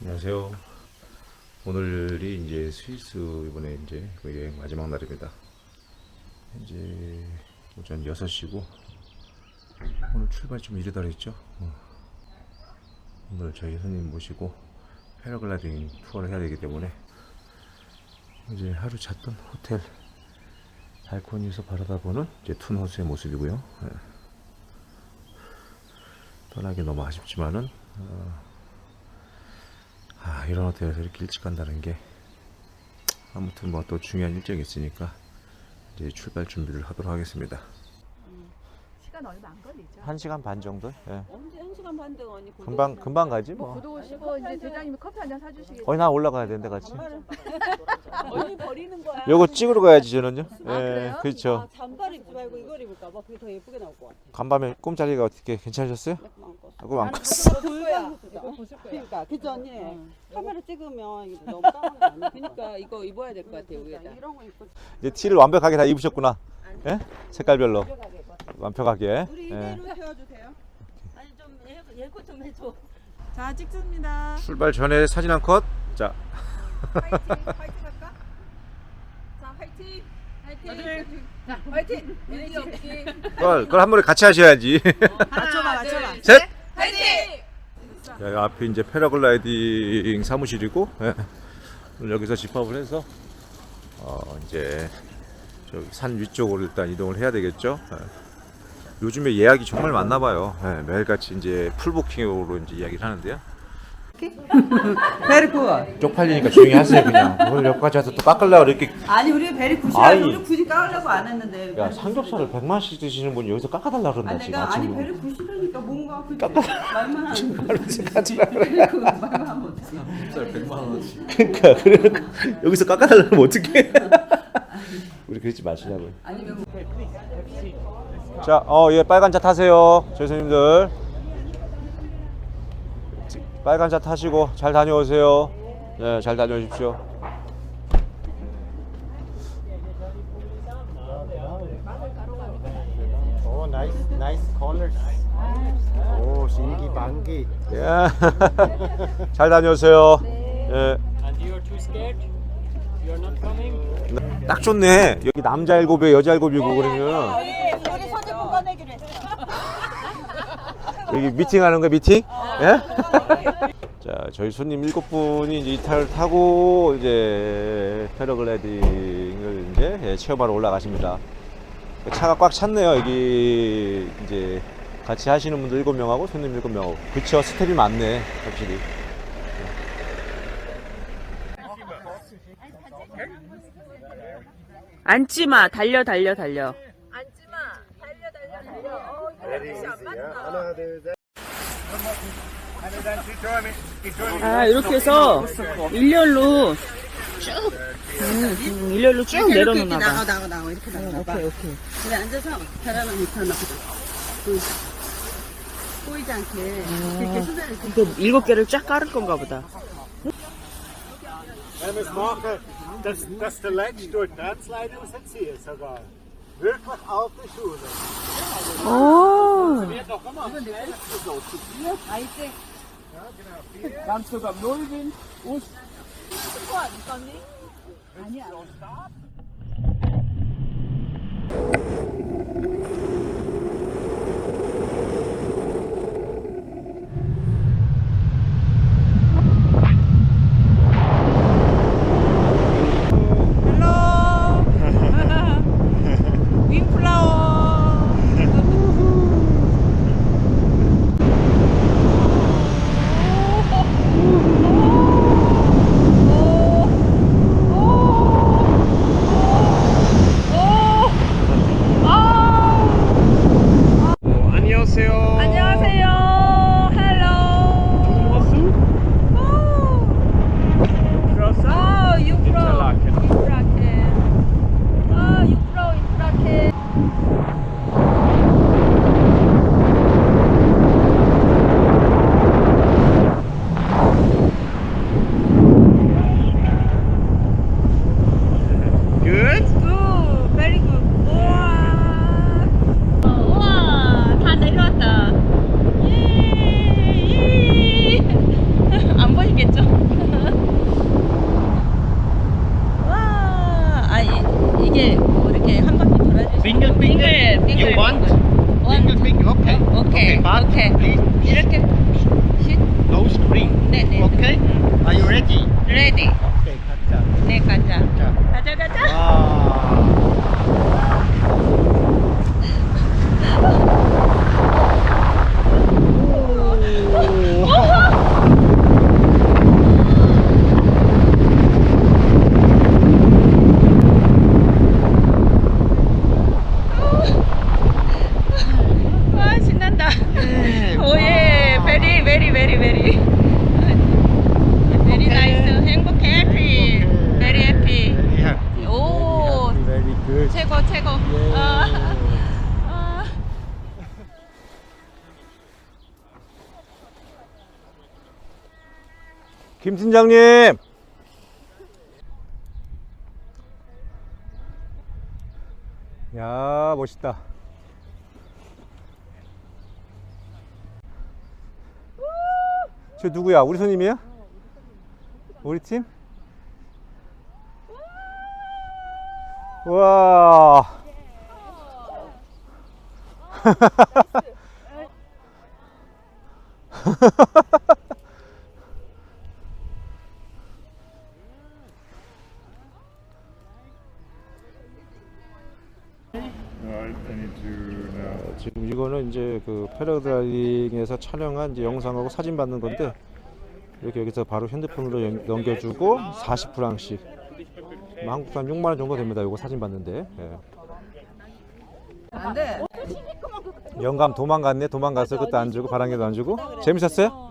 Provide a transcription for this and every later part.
안녕하세요. 오늘이 이제 스위스 이번에 이제 그 여행 마지막 날입니다. 현재 오전 6시고 오늘 출발 좀 이르다 그랬죠. 어. 오늘 저희 손님 모시고 패러글라이딩 투어를 해야 되기 때문에 이제 하루 잤던 호텔 발코니에서 바라다보는 이제 툰하우스의 모습이고요. 예. 떠나기 너무 아쉽지만은 어, 아, 이런 호텔에서 이렇게 일찍 간다는 게 아무튼 뭐 또 중요한 일정이 있으니까 이제 출발 준비를 하도록 하겠습니다. 시간 얼마 안 걸리죠. 1시간 반 정도? 예. 언제 한 시간 반 동안이 금방 금방 가지 뭐 뭐. 구도 오시고 이제 대장님이 커피 한 잔 사주시겠죠. 거의 나 올라가야 되는데 같이. 언니 버리는 거야. 요거 찍으러 가야지 저는요. 예. 아, 그래요? 아, 그렇죠. 잠바를 입지 말고 이걸 입을까 봐 그게 더 예쁘게 나올 것 같아. 간밤에 꿈자리가 어떻게 괜찮으셨어요? 그거 안 컸어. 거야. 이거 보실 거예요. 그러니까 그죠 언니. 카메라 찍으면 이거 너무 까만 거 아니야? 그러니까 이거 입어야 될 것 같아요 그러니까 위에다. 이런 거 입고 이제 티를 완벽하게 다 입으셨구나. 예? 색깔별로 완벽하게. 우리 예. 이대로 세워주세요. 아니 좀 예고, 예고 좀 해줘. 자 찍습니다. 출발 전에 사진 한 컷. 자, 화이팅 화이팅 할까? 자 화이팅 화이팅. 자 화이팅. 일기 없기. 그걸 그걸 한 번에 같이 하셔야지. 맞춰봐 맞춰봐. 셋. 화이팅. 야, 이 앞에 이제 패러글라이딩 사무실이고 예. 오늘 여기서 집합을 해서 어, 이제 저기 산 위쪽으로 일단 이동을 해야 되겠죠. 예. 요즘에 예약이 정말 많나 봐요. 예, 매일같이 이제 풀부킹으로 이제 이야기를 하는데요. 베리 굿. 쪽팔리니까 조용히 하세요 그냥. 뭘 여기까지 와서 또 깎으려고 이렇게. 아니 우리 베리 굿이야. 아니. 우리 굳이 까려고 안 했는데. 야 삼겹살을 100만씩 드시는 분이 여기서 깎아달라 그런다 아니 지금 내가 아니 아침에. 베리 굿이라니까 뭔가 그 말만 하는. 베리 굿 말만 하면 어떡해. 그러니까 그러니까 여기서 깎아달라면 어떡해? 우리 그러지 마시라고. 아니면 자, 어, 예, 빨간 차 타세요. 저희 손님들. 빨간 차 타시고 잘 다녀오세요. 네, 잘 다녀오십시오. Oh, nice, nice colors. Oh, Shingi Bangi. 예. 잘 다녀오세요. 예. And you are too scared? You are not coming? 딱 좋네. 여기 남자 일곱에 여자 일곱이고 그러면 우리 소지품 꺼내기로 했어. 여기 미팅하는 거야 미팅? 예? 자, 저희 손님 일곱 분이 이제 이 차를 타고 이제 패러글라이딩을 이제 예, 체험하러 올라가십니다. 차가 꽉 찼네요. 여기 이제 같이 하시는 분들 일곱 명하고 손님 일곱 명하고. 그쵸, 스텝이 많네, 확실히. 앉지 마. 달려 달려 달려. 아 이렇게 해서 일렬로 쭉 음, 음, 일렬로 쭉 내려놓나 봐. 나가 나가 나가 이렇게 나가 봐. 오케이 오케이. 우리 앉아서 바람을 밑에 놔. 그 꼬이지 않게 이렇게 수다를 이렇게 그 일곱 개를 쫙 깔을 건가 보다. Machen, dass, dass der Letzte durch die Grenzleine rauszieht sogar. wirklich die Schule. Ja, also oh! Das noch immer. Sind die Älteste so, zu vier. Heise. Ja, genau. Vier. Dann sogar Nullwind, Ust. Ja, ja. Finger. 빙글, You want? 원. Finger, finger. Okay. 오케이, But 오케이. please 이렇게 쉿. nose ring. 네, 네. Okay. Are you ready? 레디. Okay. 가자. 네, 가자. 자. 가자, 가자. 아. 와, 신난다. 오예, 베리, 베리, 베리, 베리. 베리 나이스. 행복해, 해피. 베리 해피. Very happy. 오, Very good. 최고, 최고. 아, 아. 김 팀장님. 야 멋있다. 저 누구야? 우리 손님이야? 우리 팀? 와. 어, 지금 이거는 이제 그 패러글라이딩에서 촬영한 이제 영상하고 사진 받는 건데 이렇게 여기서 바로 핸드폰으로 연- 넘겨주고 40프랑씩 뭐 한국 돈 6만 원 정도 됩니다. 이거 사진 받는데 예. 안돼. 영감 도망갔네. 도망가서 그때 안 주고 바람개도 안 주고 재밌었어요?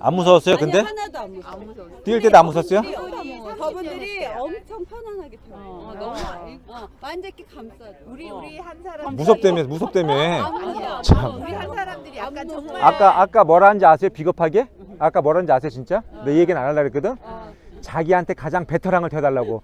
안 무서웠어요? 근데 하나도 안 무서워. 뛸 때도 안 무서웠어요? 저분들이 엄청 편안하게 타요. 어, 너무 어, 완전히 감싸줘. 우리 우리 한 사람 무섭다며 무섭다며. 아무도 참. 우리 한 사람들이 약간 정말 아까 아까 뭐라 하는지 아세요? 비겁하게? 아까 뭐라 하는지 아세요 진짜? 내 얘기는 안 하려고 했거든? 자기한테 가장 베테랑을 태워달라고